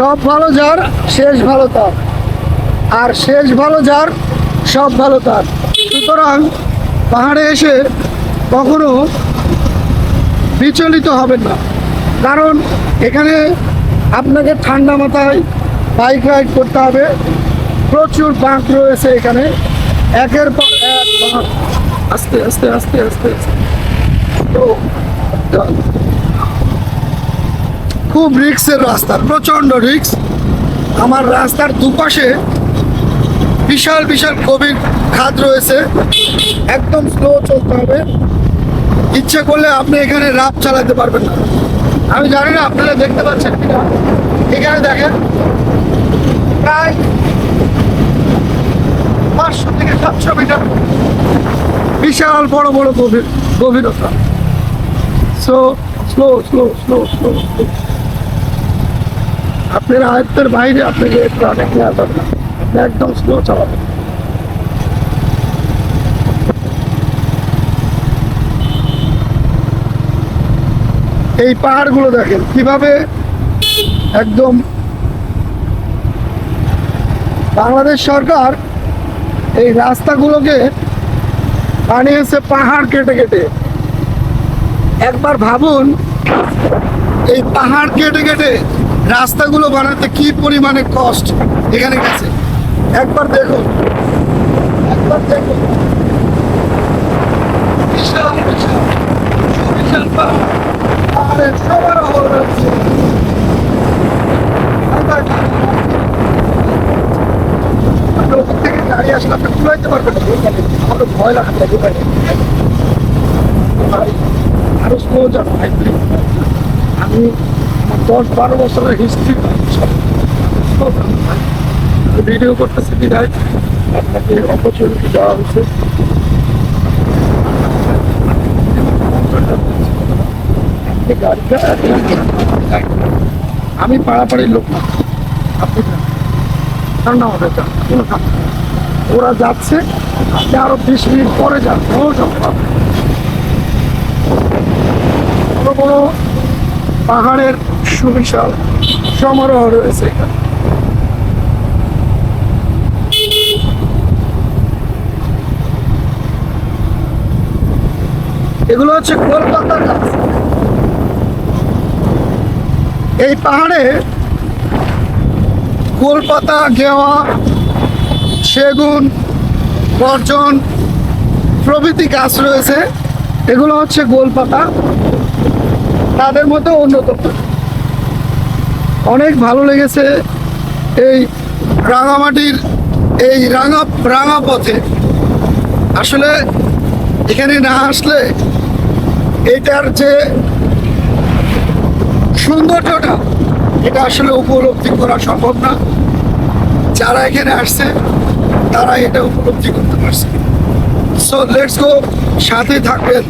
সব ভালো যার, শেষ ভালো তার। আর শেষ ভালো যার, সব ভালো তার। সুতরাং পাহাড়ে এসে কখনো বিচলিত হবেন না। কারণ এখানে আপনাকে ঠান্ডা মাথায় বাইক রাইড করতে হবে। প্রচুর বাঁক রয়েছে এখানে। একের পর এক আস্তে আস্তে আস্তে আস্তে আস্তে। তো খুব রিক্সের রাস্তা, প্রচণ্ড রিক্স। আমার রাস্তার দুপাশে বিশাল বিশাল গভীর খাদ রয়েছে। একদম স্লো চলতে হবে। ইচ্ছে করলে আপনি এখানে রাপ চালাতে পারবেন না। আমি জানি না আপনারা দেখতে পাচ্ছেন কিনা। এখানে দেখেন, প্রায় পাঁচশো থেকে সাতশো মিটার বিশাল বড় বড় গভীর, গভীরতা। So slow slow slow slow আপনার আয়ত্তের বাইরে আপনাকে একটু অনেক নেওয়া দরকার একদম স্লো চালাবেন এই পাহাড়গুলো দেখেন, কীভাবে একদম বাংলাদেশ সরকার এই রাস্তাগুলোকে বানিয়েছে পাহাড় কেটে কেটে। একবার ভাবুন এই পাহাড় কেটে কেটে রাস্তাগুলো বানাতে কি পরিমাণে কষ্ট এখানে গেছে। একবার দেখুন। একবার দেখুন। বিশাল বিশাল। থেকে গাড়ি আসলে পারবেন ভয় লাগাতে আমি আমার দশ বারো বছরের হিস্ট্রি ভিডিও করতেছি বিদায়। আপনাকে অপরচুনিটি দেওয়া হয়েছে। আমি পাড়াপাড়ির লোক না। আপনি ওরা যাচ্ছে, আপনি আরও বিশ মিনিট পরে যান। বড় বড় পাহাড়ের সুবিশাল সমারোহ রয়েছে এখানে। এগুলো হচ্ছে কলকাতার গাছ এই পাহাড়ে কলপাতা গেওয়া, সেগুন গর্জন প্রভৃতি গাছ রয়েছে। এগুলো হচ্ছে গোলপাতা। তাদের মধ্যে অন্যতম। অনেক ভালো লেগেছে এই রাঙামাটির এই রাঙা রাঙা পথে। আসলে এখানে না আসলে এটার যে সৌন্দর্যটা, এটা আসলে উপলব্ধি করা সম্ভব না। যারা এখানে আসছে, তারা এটা উপলব্ধি করতে পারছে। সো লেটস গো সাথে থাকবেন